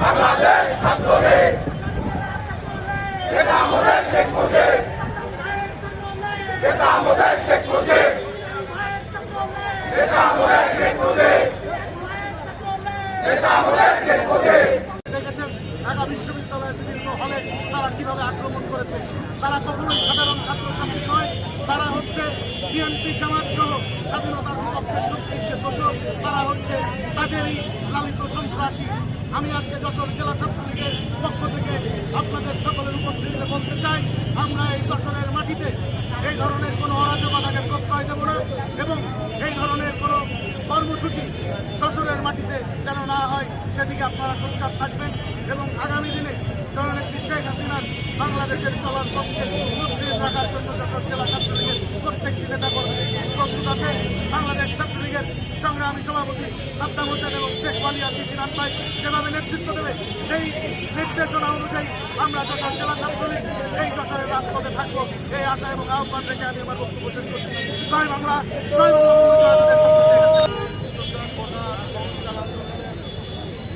বাংলাদেশ ছাত্রলীগ এটা আমাদের শেখ মুজিব এটা আমাদের শেখ মুজিব এটা আমাদের শেখ মুজিব এটা আমাদের শেখ মুজিব দেখেছেন ঢাকা বিশ্ববিদ্যালয়ের বিভিন্ন হলে তারা কীভাবে আক্রমণ করেছে? তারা কখনোই সাধারণ ছাত্রছাত্রী নয়, তারা হচ্ছে বিএনপি জামাত সহ স্বাধীনতার বিপক্ষের শক্তির যে দোষক তারা হচ্ছে তাদেরই লালিত সন্ত্রাসী। আমি আজকে যশোর জেলা ছাত্রলীগের পক্ষ থেকে আপনাদের সকলের উপস্থিতিতে বলতে চাই, আমরা এই যশোরের মাটিতে এই ধরনের কোনো অরাজকতাকে প্রশ্রয় দেব না এবং এই ধরনের কোনো কর্মসূচি যশোরের মাটিতে যেন না হয়। সেদিকে আপনারা সোচ্চার থাকবেন এবং আগামী দিনে জননেত্রী শেখ হাসিনার বাংলাদেশের চলার পক্ষে মসৃণ রাখার জন্য যশোর জেলা ছাত্রলীগের প্রত্যেকটি নেতা কর্মী প্রস্তুত আছে। বাংলাদেশ ছাত্রলীগের সংগ্রামী সভাপতি সাদ্দাম হোসেন এবং শেখ ওয়ালিয়া সিদ্দিনাথ ভাই যেভাবে নেতৃত্ব দেবে, সেই নির্দেশনা অনুযায়ী আমরা যশোর জেলা ছাত্রলীগ এই যশোরের রাজপথে থাকব। এই আশা এবং আহ্বান রেখে আমি আমার বক্তব্য শেষ করছি। জয় বাংলা, জয় বঙ্গবন্ধু জয় বাংলা, শেখ হাসিনা। আগামী বিশ্ববিদ্যালয় সহ বিশ্ববিদ্যালয়ে কোটা সংস্কারের নামে যে আন্দোলন সংগ্রাম সেই আন্দোলন সংগ্রামের প্রতিবাদে বাংলাদেশ ছাত্রলীগের সংগ্রামী সভাপতি সাদ্দাম হোসেন সংগ্রামী সাধারণ সম্পাদক শেখ ওয়ালিয়া সিদ্দিনাথ ভাইয়ের উদ্দেশ্যে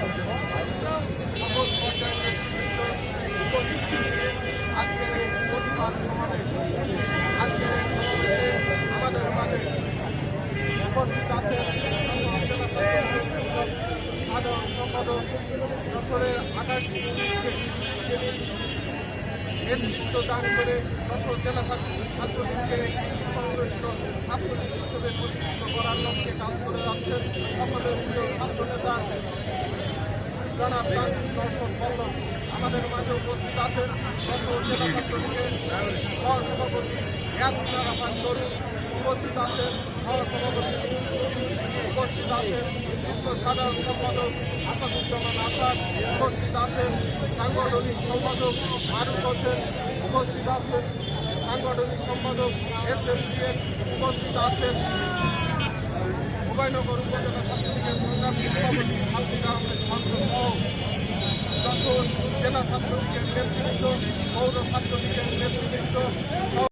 সকল পর্যায়ের উপস্থিত আজকের এই আমাদের মাঝে উপস্থিত আছেন। সাধারণ সম্পাদক যশোরের আঠাশটি নেতৃত্ব দান করে যশোর জেলা ছাত্র- ছাত্রলীগকে সুসংগঠিত ছাত্রলীগ হিসেবে প্রতিষ্ঠিত করার লক্ষ্যে কাজ করে যাচ্ছেন সকলের প্রিয় ছাত্র নেতা জনাব দর্শক বল্লভ আমাদের মাঝে উপস্থিত আছেন যশোর জেলা ছাত্রলীগের সহসভাপতি ইয়াসিন আরাফাত তরুণ উপস্থিত আছেন, সহসভাপতি উপস্থিত আছেন সাধারণ সম্পাদক আসাদুজ্জামান আসাদ উপস্থিত আছেন, সাংগঠনিক সম্পাদক মারুফ হোসেন উপস্থিত আছেন, সাংগঠনিক সম্পাদক এস এম উপস্থিত আছেন। উভয়নগর উপজেলা ছাত্রলীগের সংগ্রামী সভাপতি খালদিন আহমেদ সহ যশোর জেলা ছাত্রলীগের নেতৃবৃন্দ পৌর ছাত্রলীগের নেতৃবৃন্দ